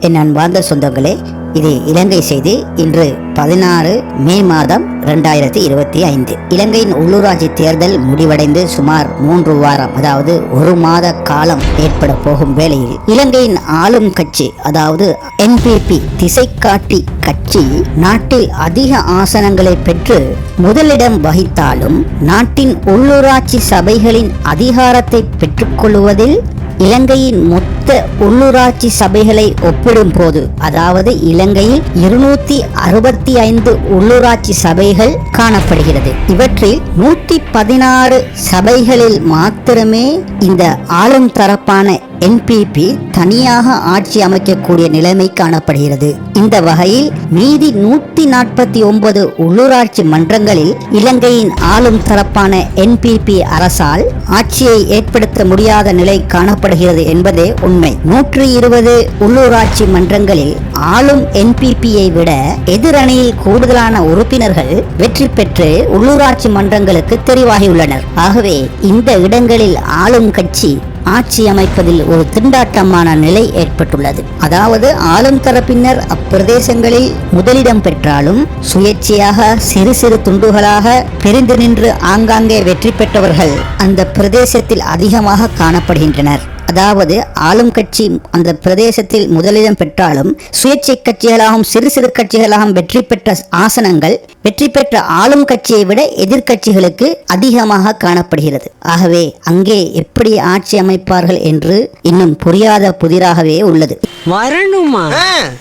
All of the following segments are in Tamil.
என் அன்பார்ந்த சொந்தங்களே இது இலங்கை செய்தி. இன்று பதினாறு மே மாதம் ரெண்டாயிரத்தி இருபத்தி ஐந்து. இலங்கையின் உள்ளூராட்சி தேர்தல் முடிவடைந்து சுமார் மூன்று வாரம் அதாவது ஒரு மாத காலம் ஏற்பட போகும் வேளையில் இலங்கையின் ஆளும் கட்சி அதாவது என்பிபி திசை காட்டி கட்சி நாட்டில் அதிக ஆசனங்களை பெற்று முதலிடம் வகித்தாலும் நாட்டின் உள்ளூராட்சி சபைகளின் அதிகாரத்தை பெற்றுக்கொள்வதில் இலங்கையின் மொத்த உள்ளூராட்சி சபைகளை ஒப்பிடும் போது அதாவது இலங்கையில் இருநூத்தி அறுபத்தி ஐந்து உள்ளூராட்சி சபைகள் காணப்படுகிறது. இவற்றில் நூத்தி பதினாறு சபைகளில் மாத்திரமே இந்த ஆளும் தரப்பான என்பிபி தனியாக ஆட்சி அமைக்கக்கூடிய நிலைமை காணப்படுகிறது. இந்த வகையில் மீதி நூத்தி நாற்பத்தி ஒன்பது உள்ளூராட்சி மன்றங்களில் இலங்கையின் ஆளும் தரப்பான என்பிபி அரசால் ஆட்சியை ஏற்படுத்த முடியாத நிலை காணப்படுகிறது என்பதே உண்மை. நூற்றி இருபது உள்ளூராட்சி மன்றங்களில் ஆளும் என்பிபியை விட எதிரணியில் கூடுதலான உறுப்பினர்கள் வெற்றி பெற்று உள்ளூராட்சி மன்றங்களுக்கு தெரிவாகியுள்ளனர். ஆகவே இந்த இடங்களில் ஆளும் கட்சி ஆட்சி அமைப்பதில் ஒரு திண்டாட்டமான நிலை ஏற்பட்டுள்ளது. அதாவது ஆளும் தரப்பினர் அப்பிரதேசங்களில் முதலிடம் பெற்றாலும் சுயேட்சையாக சிறு சிறு துண்டுகளாக பிரிந்து நின்று ஆங்காங்கே வெற்றி பெற்றவர்கள் அந்த பிரதேசத்தில் அதிகமாக காணப்படுகின்றனர். அதாவது ஆளும் கட்சி அந்த பிரதேசத்தில் முதலிடம் பெற்றாலும் சுயேட்சை கட்சிகளாகவும் சிறு சிறு கட்சிகளாகவும் வெற்றி பெற்ற ஆசனங்கள் வெற்றி பெற்ற ஆளும் கட்சியை விட எதிர்க்கட்சிகளுக்கு அதிகமாக காணப்படுகிறது. ஆகவே அங்கே எப்படி ஆட்சி அமைப்பார்கள் என்று இன்னும் புரியாத புதிராகவே உள்ளது. வரணுமா?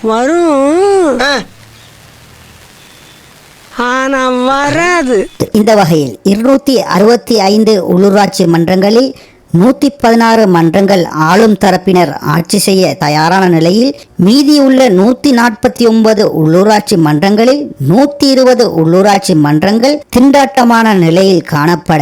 வரும். ஆனா வராது. இந்த வகையில் இருநூத்தி அறுபத்தி ஐந்து உள்ளூராட்சி மன்றங்களில் நூத்தி பதினாறு மன்றங்கள் ஆளும் தரப்பினர் ஆட்சி செய்ய தயாரான நிலையில் மீதியுள்ள நூத்தி நாற்பத்தி ஒன்பது உள்ளூராட்சி மன்றங்களில் நூத்தி இருபது உள்ளூராட்சி மன்றங்கள் திண்டாட்டமான நிலையில் காணப்பட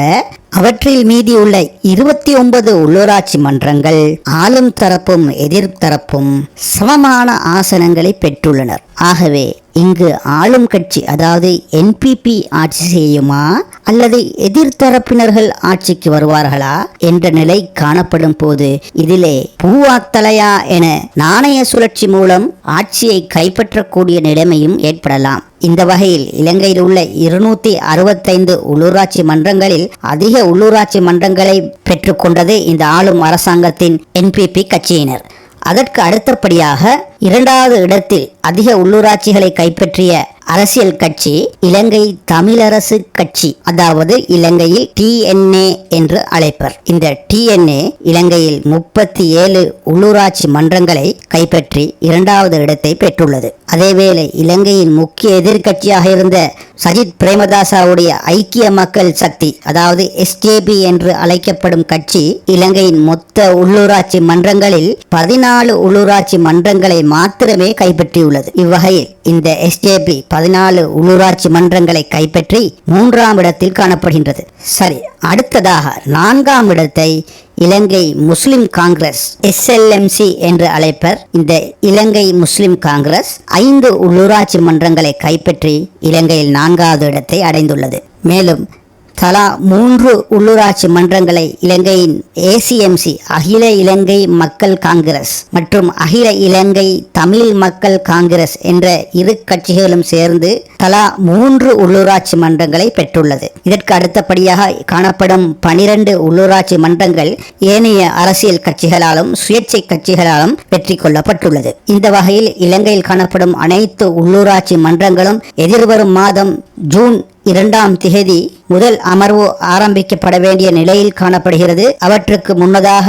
அவற்றில் மீதியுள்ள இருபத்தி ஒன்பது உள்ளூராட்சி மன்றங்கள் ஆளும் தரப்பும் எதிர்த்தரப்பும் சமமான ஆசனங்களை பெற்றுள்ளனர். ஆகவே இங்கு ஆளும் கட்சி அதாவது என்பிபி ஆட்சி செய்யுமா அல்லது எதிர்த்தரப்பினர்கள் ஆட்சிக்கு வருவார்களா என்ற நிலை காணப்படும் போது இதிலே பூவாத்தலையா என நாணய சுழற்சி மூலம் ஆட்சியை கைப்பற்றக்கூடிய நிலைமையும் ஏற்படலாம். இந்த வகையில் இலங்கையில் உள்ள இருநூத்தி அறுபத்தைந்து உள்ளூராட்சி மன்றங்களில் அதிக உள்ளூராட்சி மன்றங்களை பெற்றுக்கொண்டது இந்த ஆளும் அரசாங்கத்தின் என்பிபி கட்சியினர். அதற்கு அடுத்தபடியாக இரண்டாவது இடத்தில் அதிக உள்ளூராட்சிகளை கைப்பற்றிய அரசியல் கட்சி இலங்கை தமிழரசு கட்சி அதாவது இலங்கையில் டிஎன்ஏ என்று அழைப்பர். இந்த டிஎன்ஏ இலங்கையில் முப்பத்தி ஏழு உள்ளூராட்சி மன்றங்களை கைப்பற்றி இரண்டாவது இடத்தை பெற்றுள்ளது. அதேவேளை இலங்கையின் முக்கிய எதிர்கட்சியாக இருந்த சஜித் பிரேமதாசாவுடைய ஐக்கிய மக்கள் சக்தி அதாவது எஸ்ஜேபி என்று அழைக்கப்படும் கட்சி இலங்கையின் மொத்த உள்ளூராட்சி மன்றங்களில் பதினாலு உள்ளூராட்சி மன்றங்களை மாத்திரமே கைப்பற்றியுள்ளது. இவ்வகையில் இந்த எஸ்ஜேபி பதினாலு உள்ளூராட்சி மன்றங்களை கைப்பற்றி மூன்றாம் இடத்தில் காணப்படுகின்றது. சரி அடுத்ததாக நான்காம் இடத்தை இலங்கை முஸ்லிம் காங்கிரஸ் எஸ்எல்எம்சி என்று அழைப்பர். இந்த இலங்கை முஸ்லிம் காங்கிரஸ் ஐந்து உள்ளூராட்சி மன்றங்களை கைப்பற்றி இலங்கையில் நான்காவது இடத்தை அடைந்துள்ளது. மேலும் தலா மூன்று உள்ளூராட்சி மன்றங்களை இலங்கையின் ஏசிஎம்சி அகில இலங்கை மக்கள் காங்கிரஸ் மற்றும் அகில இலங்கை தமிழ் மக்கள் காங்கிரஸ் என்ற இரு கட்சிகளும் சேர்ந்து தலா மூன்று உள்ளூராட்சி மன்றங்களை பெற்றுள்ளது. இதற்கு அடுத்தபடியாக காணப்படும் பனிரெண்டு உள்ளூராட்சி மன்றங்கள் ஏனைய அரசியல் கட்சிகளாலும் சுயேட்சை கட்சிகளாலும் வெற்றி கொள்ளப்பட்டுள்ளது. இந்த வகையில் இலங்கையில் காணப்படும் அனைத்து உள்ளூராட்சி மன்றங்களும் எதிர்வரும் மாதம் ஜூன் இரண்டாம் திகதி முதல் அமர்வு ஆரம்பிக்கப்பட வேண்டிய நிலையில் காணப்படுகிறது. அவற்றுக்கு முன்னதாக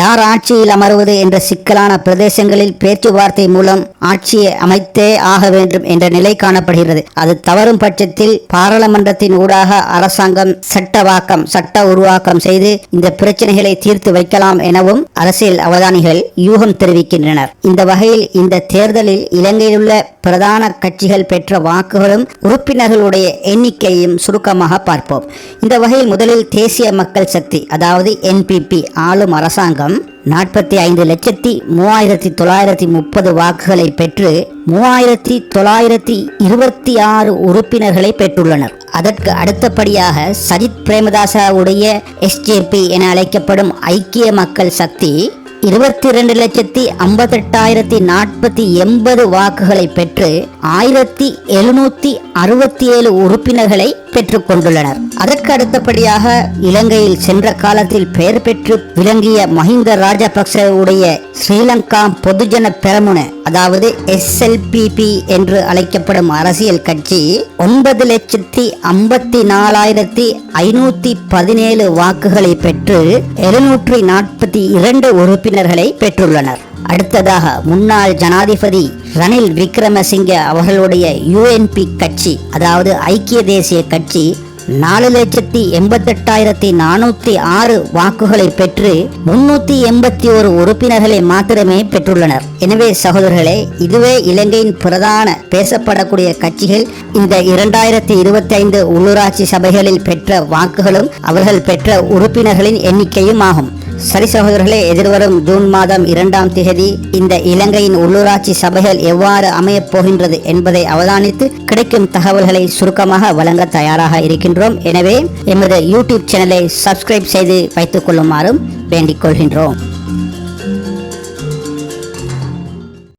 யார் ஆட்சியில் அமர்வது என்ற சிக்கலான பிரதேசங்களில் பேச்சுவார்த்தை மூலம் ஆட்சியை அமைத்தே ஆக வேண்டும் என்ற நிலை காணப்படுகிறது. அது தவறும் பட்சத்தில் பாராளுமன்றத்தின் ஊடாக அரசாங்கம் சட்டவாக்கம் சட்ட உருவாக்கம் செய்து இந்த பிரச்சனைகளை தீர்த்து வைக்கலாம் எனவும் அரசியல் அவதானிகள் யூகம் தெரிவிக்கின்றனர். இந்த வகையில் இந்த தேர்தலில் இலங்கையில் உள்ள பிரதான கட்சிகள் பெற்ற வாக்குகளும் உறுப்பினர்களுடைய எண்ணிக்கையும் சுருக்கமாக பார்ப்போம். இந்த வகையில் முதலில் தேசிய மக்கள் சக்தி அதாவது என்பிபி ஆளும் அரசாங்கம் நாற்பத்தி ஐந்து லட்சத்தி மூவாயிரத்தி தொள்ளாயிரத்தி முப்பது வாக்குகளை பெற்று மூவாயிரத்தி தொள்ளாயிரத்தி இருபத்தி ஆறு உறுப்பினர்களை பெற்றுள்ளனர். அதற்கு அடுத்தபடியாக சஜித் பிரேமதாசாவுடைய எஸ்ஜேபி என அழைக்கப்படும் ஐக்கிய மக்கள் சக்தி இருபத்தி ரெண்டு லட்சத்தி ஐம்பத்தெட்டாயிரத்தி நாற்பத்தி எண்பது வாக்குகளை பெற்று ஆயிரத்தி எழுநூத்தி அறுபத்தி ஏழு உறுப்பினர்களை பெற்றுக் கொண்டுள்ளனர். அதற்கு அடுத்தபடியாக இலங்கையில் சென்ற காலத்தில் பெயர் பெற்று விளங்கிய மஹிந்த ராஜபக்சவுடைய ஸ்ரீலங்கா பொதுஜன பெரமுன அதாவது எஸ்எல்பிபி என்று அழைக்கப்படும் அரசியல் கட்சி ஒன்பது லட்சத்தி ஐம்பத்தி நாலாயிரத்தி ஐநூத்தி பதினேழு வாக்குகளை பெற்று எழுநூற்றி நாற்பத்தி இரண்டு உறுப்பினர் உறுப்பினர்களை பெற்றுள்ளனர். அடுத்ததாக முன்னாள் ஜனாதிபதி ரணில் விக்ரமசிங்க அவர்களுடைய யுஎன்பி கட்சி அதாவது ஐக்கிய தேசிய கட்சி நாலு லட்சத்தி எண்பத்தெட்டாயிரத்தி நானூத்தி ஆறு வாக்குகளை பெற்று முன்னூத்தி எண்பத்தி ஒரு உறுப்பினர்களை மாத்திரமே பெற்றுள்ளனர். எனவே சகோதரர்களே இதுவே இலங்கையின் பிரதான பேசப்படக்கூடிய கட்சிகள். இந்த இரண்டாயிரத்தி இருபத்தி ஐந்து உள்ளூராட்சி சபைகளில் பெற்ற வாக்குகளும் அவர்கள் பெற்ற உறுப்பினர்களின் எண்ணிக்கையும் ஆகும். சரி சகோதரர்களே எதிர்வரும் ஜூன் மாதம் இரண்டாம் திகதி இந்த இலங்கையின் உள்ளூராட்சி சபைகள் எவ்வாறு அமையப் போகின்றது என்பதை அவதானித்து கிடைக்கும் தகவல்களை சுருக்கமாக வழங்க தயாராக இருக்கின்றோம். எனவே எமது யூடியூப் சேனலை சப்ஸ்கிரைப் செய்து வைத்துக் கொள்ளுமாறும் வேண்டிக் கொள்கின்றோம்.